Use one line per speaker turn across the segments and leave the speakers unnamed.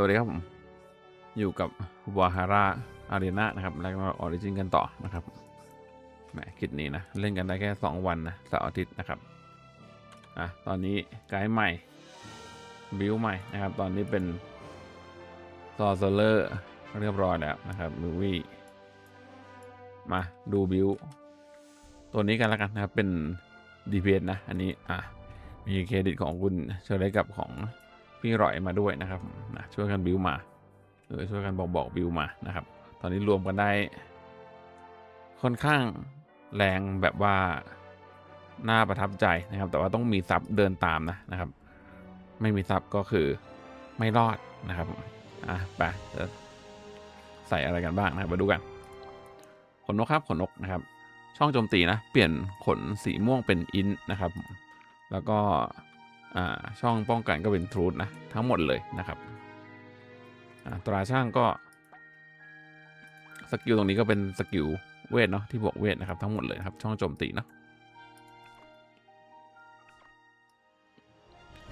สวัสดีครับผม อยู่กับวาฮาร่าอารีนานะครับ แล้วก็ออริจินกันต่อนะครับแหมคิดนี้นะ เล่นกันได้แค่ 2 วันนะเสาร์อาทิตย์นะครับ อะ ตอนนี้ไกด์ใหม่ บิวใหม่นะครับ ตอนนี้เป็นซอ r เ e อร์เรียบร้อยแล้วนะครับมูวี่มาดูบิวตัวนี้กันแล้วกันนะครับ เป็น DPS นะ อันนี้ อะ มีเครดิตของคุณเชอร์เลกับของ พี่รอยมาด้วยนะครับนะช่วยกันบิวมาหรือช่วยกันบอกบอกบิวมานะครับ ตอนนี้รวมกันได้ ค่อนข้างแรงแบบว่าน่าประทับใจนะครับ แต่ว่าต้องมีซับเดินตามนะนะครับ ไม่มีซับก็คือไม่รอดนะครับอะไปจะใส่อะไรกันบ้างนะครับมาดูกันขนนกครับขนนกนะครับ ช่องโจมตีนะ เปลี่ยนขนสีม่วงเป็นอินนะครับ แล้วก็ ช่องป้องกันก็เป็นทรูดนะ ทั้งหมดเลยนะครับตราช่างก็สกิลตรงนี้ก็เป็นสกิลเวทเนาะที่บวกเวทนะครับทั้งหมดเลยครับช่องโจมตีเนาะ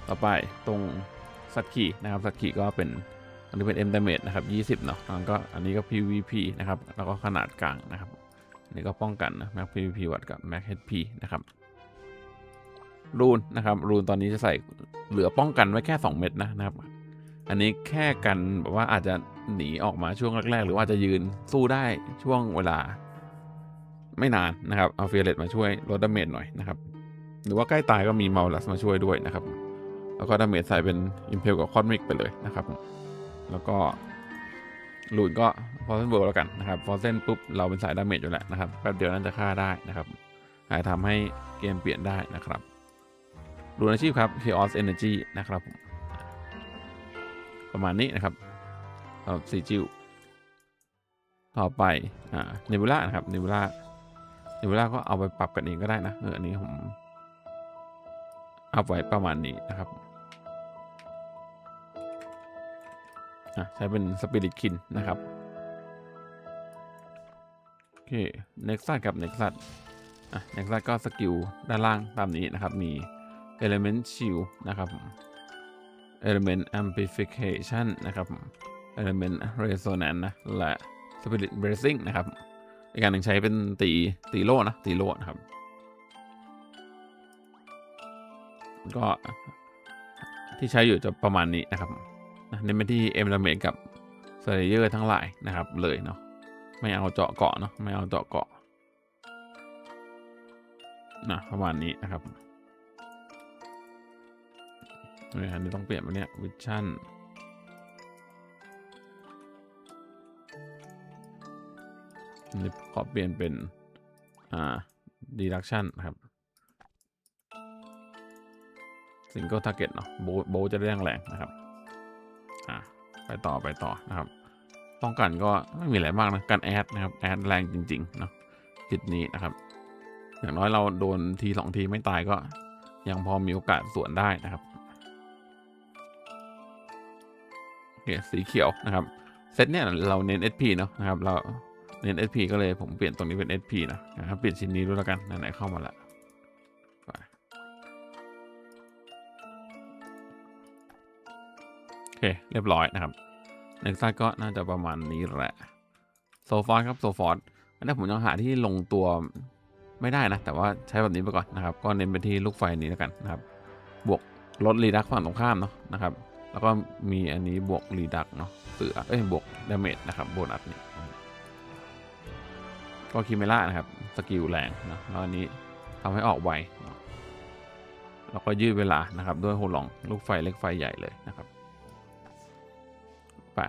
ต่อไปตรงสัตว์ขี่นะครับสัตว์ขี่ก็เป็นอันนี้เป็น M damage นะครับ20เนาะแล้วก็อันนี้ก็ PVP นะครับแล้วก็ขนาดกลางนะครับอันนี้ก็ป้องกันนะ Max PVP วัดกับ Max HP นะครับ รูนนะครับรูนตอนนี้จะใส่เหลือป้องกันไว้แค่ 2 เม็ดนะนะครับ อันนี้แค่กันแบบว่าอาจจะหนีออกมาช่วงแรก ๆ หรือว่าจะยืนสู้ได้ช่วงเวลา ไม่นานนะครับเอาเฟียเลตมาช่วยลดดาเมจหน่อยนะครับหรือว่าใกล้ตายก็มีเมาลัสมาช่วยด้วยนะครับ แล้วก็ดาเมจใส่เป็นอิมเพลกับคอนมิกไปเลยนะครับ แล้วก็ลูนก็ฟอร์เซนเวิร์แล้วกันนะครับฟอร์เซนปุ๊บเราเป็นสายดาเมจอยู่แล้วนะครับแป๊บเดียวนั้นจะฆ่าได้นะครับอาจทำให้เกมเปลี่ยนได้นะครับ รูนอาชีพครับ Chaos Energy นะครับผมประมาณนี้นะครับสำหรับสีจิวต่อไปอ่าเนบูล่านะครับเนบูล่าเนบูล่าก็เอาไปปรับกันเองก็ได้นะเอออันนี้ผมอัพไว้ประมาณนี้นะครับอะใช้เป็นสปิริตคินนะครับ โอเคเน็กซัสกับเน็กซัสอะเน็กซัสก็สกิลด้านล่างตามนี้นะครับ มี Element Shield นะครับ Element Amplification นะครับ Element Resonance นะและ Spirit Bracing นะครับอีกการหนึ่งใช้เป็นตีตีโล่นะตีโล่นะครับ ก็ที่ใช้อยู่จะประมาณนี้นะครับนะเน้นไปที่ M Damage กับ s l a y e r ทั้งหลายนะครับเลยเนาะไม่เอาเจาะเกาะเนาะไม่เอาเจาะเกาะนะประมาณนี้นะครับ นี่อันต้องเปลี่ยนมาเนี่ยวิชั่นนี่ขอเปลี่ยนเป็น อ่าดีดักชันครับซิงเกิลทาร์เก็ตเนาะโบโบจะได้แรงนะครับ อ่าไปต่อไปต่อนะครับป้องกันก็ไม่มีอะไรมากนะ การแอดนะครับ แอดแรงจริงๆเนาะจิตนี้นะครับ อย่างน้อยเราโดนทีสองทีไม่ตายก็ยังพอมีโอกาสสวนได้นะครับ เนี่ยสีเขียวนะครับเซตเนี่ยเราเน้น SP เนาะนะครับเราเน้น SP ก็เลยผมเปลี่ยนตรงนี้เป็น SP นะนะครับเปลี่ยนชิ้นนี้ด้วยแล้วกันไหนๆเข้ามาละโอเคเรียบร้อยนะครับเน็กซัสก็น่าจะประมาณนี้แหละโซฟอร์ครับโซฟอร์อันนี้ผมยังหาที่ลงตัวไม่ได้นะ แต่ว่าใช้แบบนี้ไปก่อนนะครับ ก็เน้นไปที่ลูกไฟนี้แล้วกันนะครับ บวกลดรีดักฝั่งตรงข้ามเนาะนะครับ แล้วก็มีอันนี้บวกรีดักเนาะเสือเอ้ยบวกดาเมจนะครับโบนัสนี่ก็คิเมล่านะครับสกิลแรงนะแล้วอันนี้ทำให้ออกไวแล้วก็ยืดเวลานะครับด้วยโฮลองลูกไฟเล็กไฟใหญ่เลยนะครับไป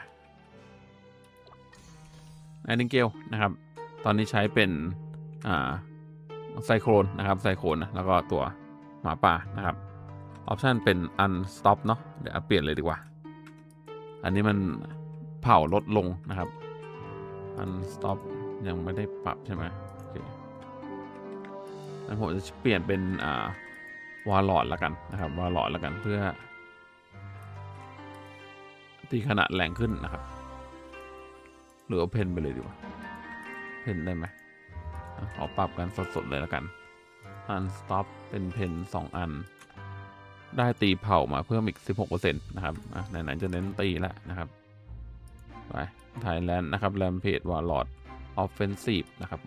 ไอนิงเกลนะครับ ตอนนี้ใช้เป็นอ่าไซโครนนะครับไซโครนนะแล้วก็ตัวหมาป่านะครับ ออปชันเป็น unstop เนาะเดี๋ยวเปลี่ยนเลยดีกว่า อันนี้มันเผาลดลงนะครับ unstop ยังไม่ได้ปรับใช่ไหมโอเคงั้นผมจะเปลี่ยนเป็นอ่าวาลอดละกันนะครับวาลอดละกันเพื่อตีขนาดแรงขึ้นนะครับ หรือเอาเพนไปเลยดีกว่า เพนได้ไหมขอปรับกันสดๆเลยละกัน unstop เป็นเพนสองอัน ได้ตีเผ่ามาเพิ่มอีก 16%นะครับอะไหนๆจะเน้นตีแล้วนะครับไปไทยแลนด์นะครับแรมเพจวอลลอดออฟเฟนซีฟนะครับ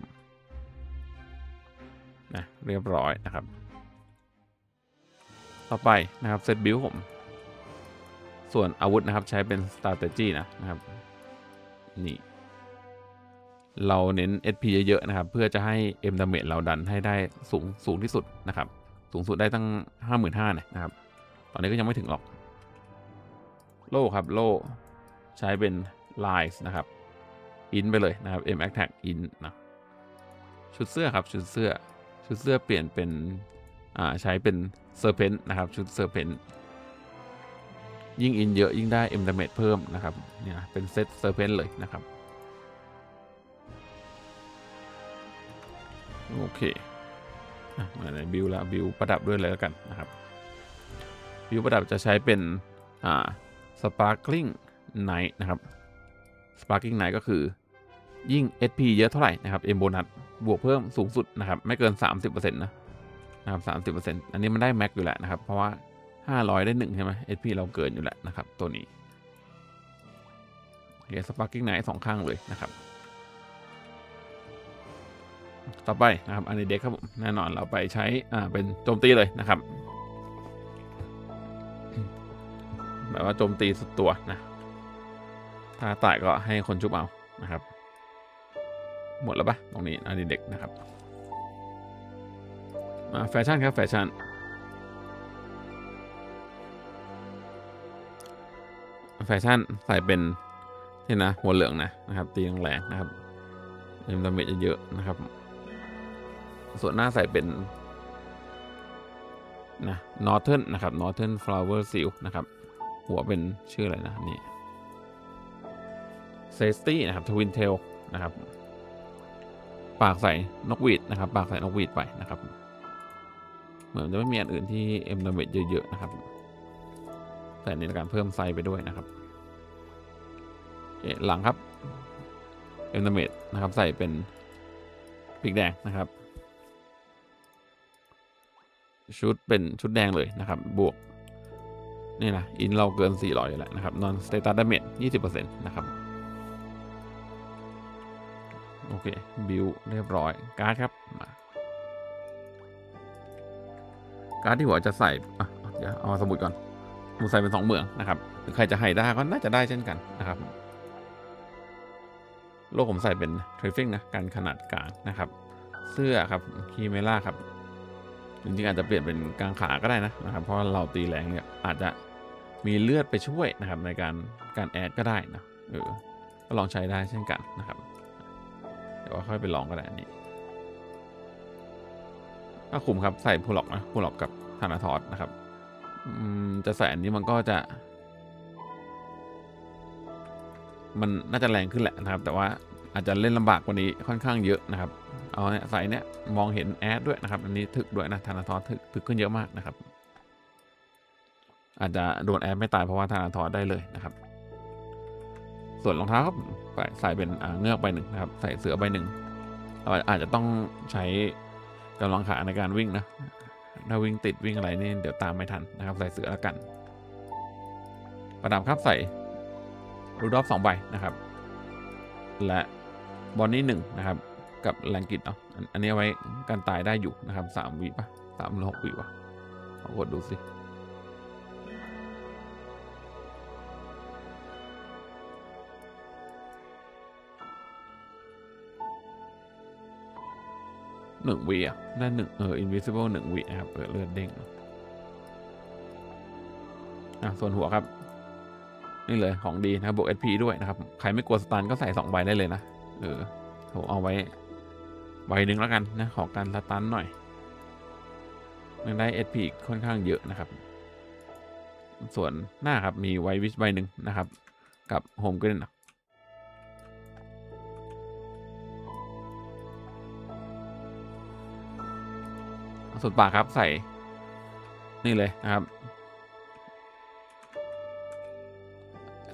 นะเรียบร้อยนะครับ ต่อไปนะครับเซตบิลผม ส่วนอาวุธนะครับใช้เป็น strategy นะนะครับ นี่ เราเน้น SP เยอะๆนะครับ เพื่อจะให้ M damage เราดันให้ได้สูงสูงที่สุดนะครับ สูงสุดได้ตั้ง 55,000นะครับ ตอนนี้ก็ยังไม่ถึงหรอก โล่ครับโล่ใช้เป็น lines นะครับอินไปเลยนะครับ M attack in นะชุดเสื้อครับชุดเสื้อชุดเสื้อเปลี่ยนเป็นอ่าใช้เป็น serpent นะครับชุด serpent ยิ่งอินเยอะยิ่งได้ M damage เพิ่มนะครับเนี่ยเป็นเซต serpent เลยนะครับโอเคอะมาในบิวแล้วบิวประดับด้วยเลยแล้วกันนะครับ บิวประดับจะใช้เป็นอ่า sparkling night นะครับ sparkling night ก็คือยิ่ง SP เยอะเท่าไหร่นะครับ M bonus บวกเพิ่มสูงสุดนะครับไม่เกิน 30%นะนะครับ30%อันนี้มันได้แม็กอยู่แล้วนะครับ เพราะว่า500ได้1ใช่ไหม SP เราเกินอยู่แล้วนะครับ ตัวนี้โอเค sparkling night สองข้างเลยนะครับ ต่อไปนะครับอันนี้เด็กครับผมแน่นอนเราไปใช้อ่าเป็นโจมตีเลยนะครับ แบบว่าโจมตีสุดตัวนะ ถ้าตายก็ให้คนชุบเอานะครับ หมดแล้วปะตรงนี้อันนี้เด็กนะครับ มาแฟชั่นครับแฟชั่นแฟชั่นใส่เป็นนี่นะหัวเหลืองนะนะครับ ตีแรงๆนะครับเอ็มดาเมจเยอะๆนะครับ ส่วนหน้าใส่เป็นนะ Northern นะครับ Northern Flower Seal นะครับ หัวเป็นชื่ออะไรนะนี่เซสตี้นะครับทวินเทลนะครับ ปากใส่นกหวีดนะครับ ปากใส่นกหวีดไปนะครับ เหมือนจะไม่มีอันอื่นที่เอ็มดาเมจเยอะๆนะครับ แต่ในการเพิ่มไซส์ไปด้วยนะครับโอเคหลังครับเอ็มดาเมจนะครับใส่เป็นปีกแดงนะครับ ชุดเป็นชุดแดงเลยนะครับ บวก นี่นะอินเราเกิน 400เลยแหละนะครับนอนสเตตัสดาเมจ20%นะครับ โอเค บิวเรียบร้อย การ์ดครับมาการ์ดที่หัวจะใส่อะเดี๋ยวเอาสมุดก่อนผมใส่เป็นสองเมืองนะครับหรือใครจะให้ได้ก็น่าจะได้เช่นกันนะครับ โลกผมใส่เป็นเทรฟฟิงนะการขนาดกลางนะครับ เสื้อครับคีเมล่าครับจริงๆอาจจะเปลี่ยนเป็นกลางขาก็ได้นะนะครับ เพราะเราตีแรงเนี่ยอาจจะ มีเลือดไปช่วยนะครับในการการแอดก็ได้นะเออก็ลองใช้ได้เช่นกันนะครับ เดี๋ยวว่าค่อยไปลองก็ได้นนี้ถ้าคุมครับใส่พูล็อกนะพูล็อกกับธนาทอสนะครับอืมจะใส่อันนี้มันก็จะ มันน่าจะแรงขึ้นแหละนะครับ แต่ว่าอาจจะเล่นลำบากกว่านี้ค่อนข้างเยอะนะครับ เอาเนี่ยใส่เนี่ยมองเห็นแอดด้วยนะครับ อันนี้ถึกด้วยนะธนาทอสถึกถึกขึ้นเยอะมากนะครับ อาจจะโดนแอดไม่ตายเพราะว่าธนาทอสได้เลยนะครับ ส่วนรองเท้าครับใส่เป็นเงือกใบหนึ่งนะครับ ใส่เสือใบหนึ่งเราอาจจะต้องใช้กำลังขาในการวิ่งนะถ้าวิ่งติดวิ่งอะไรนี่เดี๋ยวตามไม่ทันนะครับ ใส่เสือแล้วกัน ประดับครับใส่รูดอฟสองใบนะครับ และบอลนี่หนึ่งนะครับ กับแรงกิตเนาะอันนี้ไว้การตายได้อยู่นะครับสามวิปะสามหรือหกวิวะลองกดดูสิ หนึ่งวิอะได้หนึ่งเออ invisible หนึ่งวินะครับเปิดเลือดเด้งอะส่วนหัวครับ นี่เลยของดีนะครับบวก SP ด้วยนะครับ ใครไม่กลัวสตันก็ใส่สองใบได้เลยนะ เออผมเอาไว้ใบหนึ่งแล้วกันนะ ของการสตันหน่อยมันได้ SP อีค่อนข้างเยอะนะครับ ส่วนหน้าครับมีไววิชใบหนึ่งนะครับ กับโฮมกรีนะ ส่วนปากครับใส่ นี่เลยนะครับ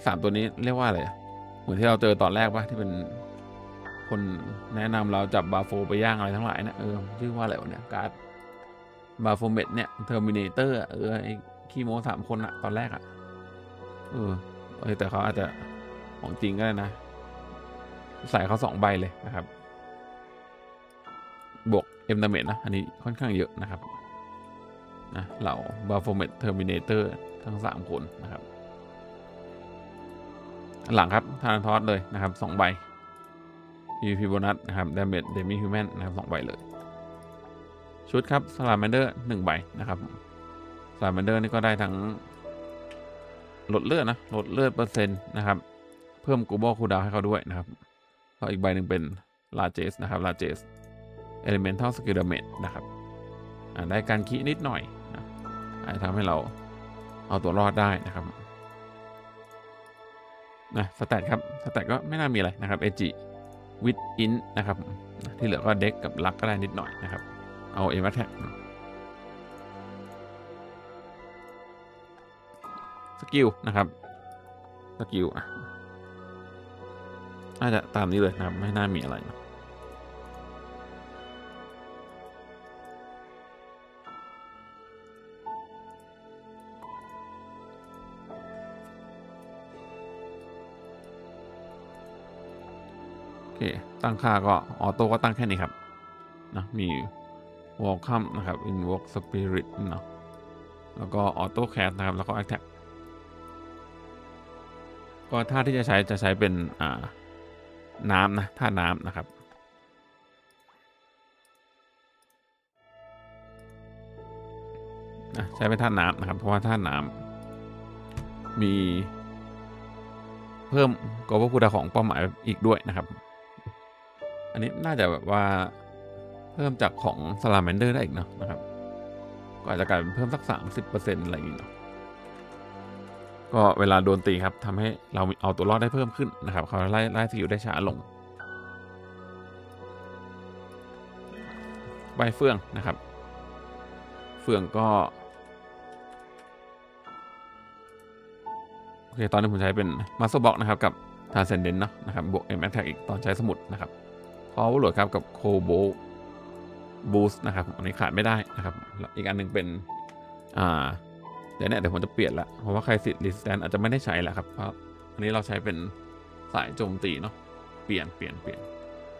สามตัวนี้เรียกว่าอะไรเหมือนที่เราเจอตอนแรกปะที่เป็นคนแนะนำเราจับบาโฟไปย่างอะไรทั้งหลายนะเออชื่อว่าอะไรวะเนี่ยการ์ดบาโฟเมดเนี่ยเทอร์มินเตอร์เออไอคีโมสามคนอะตอนแรกอะเออเออแต่เขาอาจจะของจริงก็ได้นะ ใส่เขาสองใบเลยนะครับ บวก เอ็มดาเมจนะ อันนี้ค่อนข้างเยอะนะครับนะเหล่าบาโฟเมตเทอร์มินเตอร์ทั้งสามคนนะครับ หลังครับทานทอสเลยนะครับสองใบ PVP โบนัสนะครับดาเมจเดมิฮิวแมนนะครับสองใบเลย ชุดครับสลา m มนเดอร์หนึ่งใบนะครับสลา m มนเดอร์นี่ก็ได้ทั้งลดเลือดนะลดเลือดเปอร์เซ็นต์นะครับ เพิ่มกูบอลคูดาวให้เขาด้วยนะครับก็อีกใบหนึ่งเป็นลาเจสนะครับลาเจส เอลิเมนทัลสกิลดาเมจนะครับได้การคีนิดหน่อยนะอาจจะทำให้เราเอาตัวรอดได้นะครับนะสแตทครับสแตทก็ไม่น่ามีอะไรนะครับเอจิวิดอินนะครับที่เหลือก็เด็กกับลักก็ได้นิดหน่อยนะครับ เอาเอมาแท็กสกิลนะครับสกิลอะน่าจะตามนี้เลยนะครับไม่น่ามีอะไรนะ เค ตั้งค่าก็ออโต้ก็ตั้งแค่นี้ครับนะมี welcome นะครับ invoke spirit เนาะแล้วก็ auto cast นะครับ แล้วก็ attack ก็ท่าที่จะใช้จะใช้เป็นอ่าน้ำนะท่าน้ำนะครับอะใช้เป็นท่าน้ำนะครับ เพราะว่าท่าน้ำมีเพิ่มกบคูดาของเป้าหมายอีกด้วยนะครับ อันนี้น่าจะแบบว่าเพิ่มจากของสลา m มนเดอร์ได้อีกเนาะนะครับ ก็อาจจะกลายเป็นเพิ่มสัก 30%อะไรอย่างเงี้เนาะก็เวลาโดนตีครับทำให้เราเอาตัวรอดได้เพิ่มขึ้นนะครับเขาไล่ไล่สกิลได้ช้าลงใบเฟืองนะครับ เฟืองก็โอเคตอนนี้ผมใช้เป็นมาสเตอร์บ็อกนะครับ กับทาเซนเดนเนาะนะครับบวก M Attack อีกตอนใช้สมุดนะครับ พอวุโหลดครับกับโคโบบูสนะครับอันนี้ขาดไม่ได้นะครับแล้วอีกอันหนึ่งเป็น อ่าเดี๋ยวเนี่ยเดี๋ยวผมจะเปลี่ยนละเพราะว่าใครสิทธิ์รีสแตนอาจจะไม่ได้ใช้แล้วครับเพราะอันนี้เราใช้เป็นสายโจมตีเนาะเปลี่ยนเปลี่ยนเปลี่ยน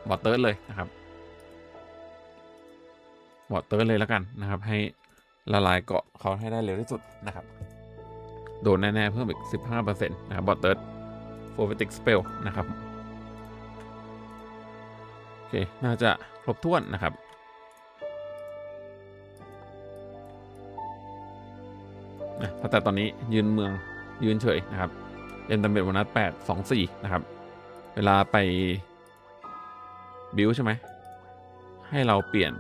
บอทเติร์ดเลยนะครับบอทเติร์ดเลยแล้วกันนะครับ ให้ละลายเกาะเขาให้ได้เร็วที่สุดนะครับ โดนแน่ ๆ เพิ่มอีก 15%นะครับบอทเติร์ดโฟร์เวติกสเปลนะครับ อเค น่าจะครบถ้วนนะครับ นะแต่ตอนนี้ยืนเมืองยืนเฉยนะครับ เอ็นตัมเบตวันนัดแปดสองสี่นะครับ เวลาไป บิวใช่ไหม ให้เราเปลี่ยน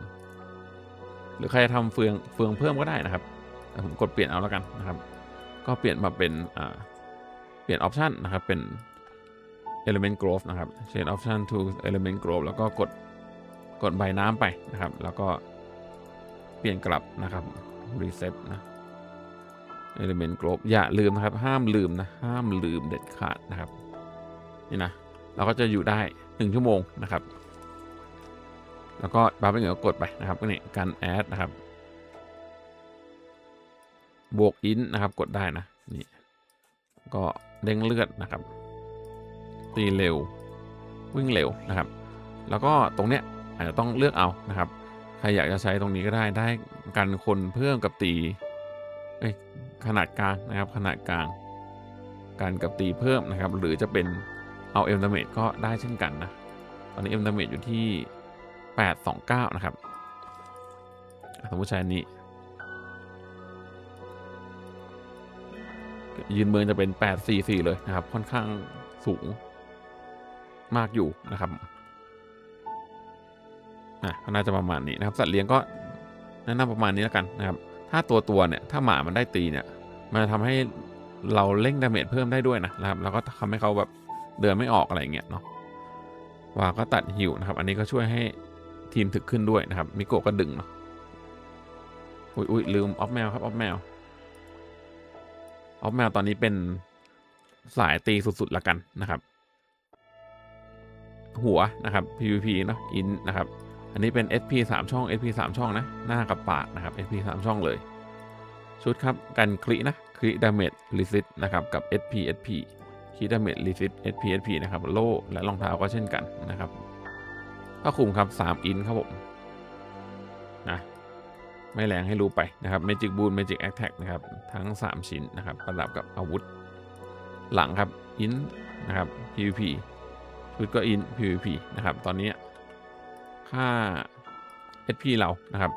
หรือใครจะทำเฟืองเฟืองเพิ่มก็ได้นะครับแต่ผมกดเปลี่ยนเอาแล้วกันนะครับ ก็เปลี่ยนมาเป็น อ่า เปลี่ยนออปชันนะครับ เป็น element growth นะครับ change option to element growth แล้วก็กดกดใบน้ำไปนะครับ แล้วก็เปลี่ยนกลับนะครับ reset นะ element group อย่าลืมนะครับ ห้ามลืมนะ ห้ามลืมเด็ดขาดนะครับ นี่นะ เราก็จะอยู่ได้ 1 ชั่วโมงนะครับ แล้วก็บัฟเป็นเหงือกดไปนะครับก็นี่การแอดนะครับ บวกอินนะครับ กดได้นะ นี่ ก็เด้งเลือดนะครับ ตีเร็ว วิ่งเร็วนะครับ แล้วก็ตรงเนี้ยอาจจะต้องเลือกเอานะครับ ใครอยากจะใช้ตรงนี้ก็ได้ได้กันคนเพิ่มกับตีขนาดกลางนะครับ ขนาดกลางการกับตีเพิ่มนะครับ หรือจะเป็นเอาเอ็มดาเมจก็ได้เช่นกันนะ ตอนนี้เอ็มดาเมจอยู่ที่ 829 นะครับสมมติใช้อันนี้ ยืนเมืองจะเป็น 844 เลยนะครับ ค่อนข้างสูง มากอยู่นะครับอะก็น่าจะประมาณนี้นะครับ สัตว์เลี้ยงก็แนะนำประมาณนี้แล้วกันนะครับ ถ้าตัวตัวเนี่ยถ้าหมามันได้ตีเนี่ย มันจะทำให้เราเร่งดาเมจเพิ่มได้ด้วยนะนะครับ แล้วก็ทำให้เขาแบบเดินไม่ออกอะไรเงี้ยเนาะวาก็ตัดหิวนะครับ อันนี้ก็ช่วยให้ทีมถึกขึ้นด้วยนะครับมิโกะก็ดึงเนาะอุ้ยอุ้ยลืมออฟแมวครับออฟแมวออฟแมวตอนนี้เป็นสายตีสุดๆละกันนะครับ หัวนะครับ PVP เนาะอินนะครับ อันนี้เป็น SP 3 ช่อง SP 3 ช่องนะ หน้ากับปากนะครับ SP 3 ช่องเลย ชุดครับกันคลินะคลิดาเมจลิซิตนะครับกับ SP SP คลิดาเมจลิซิต SP SP นะครับโล่และรองเท้าก็เช่นกันนะครับผ้าคลุมครับ 3 อินครับผมนะไม่แรงให้รู้ไปนะครับ Magic Boon Magic Attack นะครับทั้ง 3 ชิ้นนะครับประดับกับอาวุธ หลังครับอินนะครับ PVP ชุดก็อิน PVP นะครับ ตอนนี้ค่า SP เรานะครับ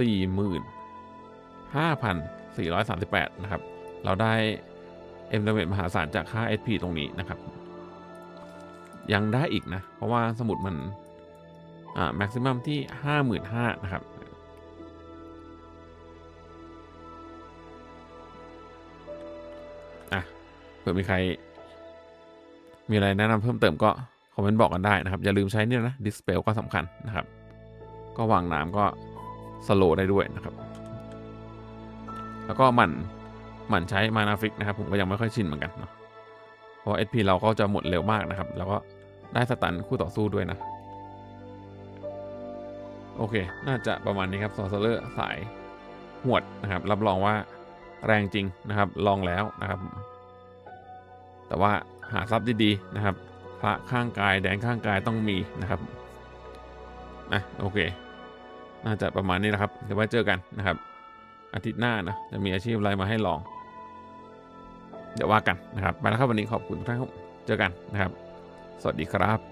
45,438 นะครับ เราได้ M ดาเมจมหาศาลจากค่า SP ตรงนี้นะครับ ยังได้อีกนะ เพราะว่าสมุดมัน อ่า แม็กซิมัมที่ 55,000นะครับอะเผื่อมีใคร มีอะไรแนะนำเพิ่มเติมก็คอมเมนต์บอกกันได้นะครับ อย่าลืมใช้เนี่ยนะดิสเ e ลก็สำคัญนะครับ ก็วางน้ำก็สโลได้ด้วยนะครับ แล้วก็หมันหมั่นใช้มานาฟิกนะครับ ผมก็ยังไม่ค่อยชินเหมือนกันเนาะเพราะ SP เราก็จะหมดเร็วมากนะครับ แล้วก็ได้สตันคู่ต่อสู้ด้วยนะ โอเค น่าจะประมาณนี้ครับซอสเลอร์สายหวดนะครับ รับรองว่าแรงจริงนะครับ ลองแล้วนะครับ แต่ว่า หาทรัพย์ดีๆนะครับ พระข้างกายแดนข้างกายต้องมีนะครับนะโอเค น่าจะประมาณนี้นะครับ เดี๋ยวไว้เจอกันนะครับ อาทิตย์หน้านะจะมีอาชีพอะไรมาให้ลอง เดี๋ยวว่ากันนะครับไปแล้วครับวันนี้ขอบคุณทุกท่านครับเจอกันนะครับ สวัสดีครับ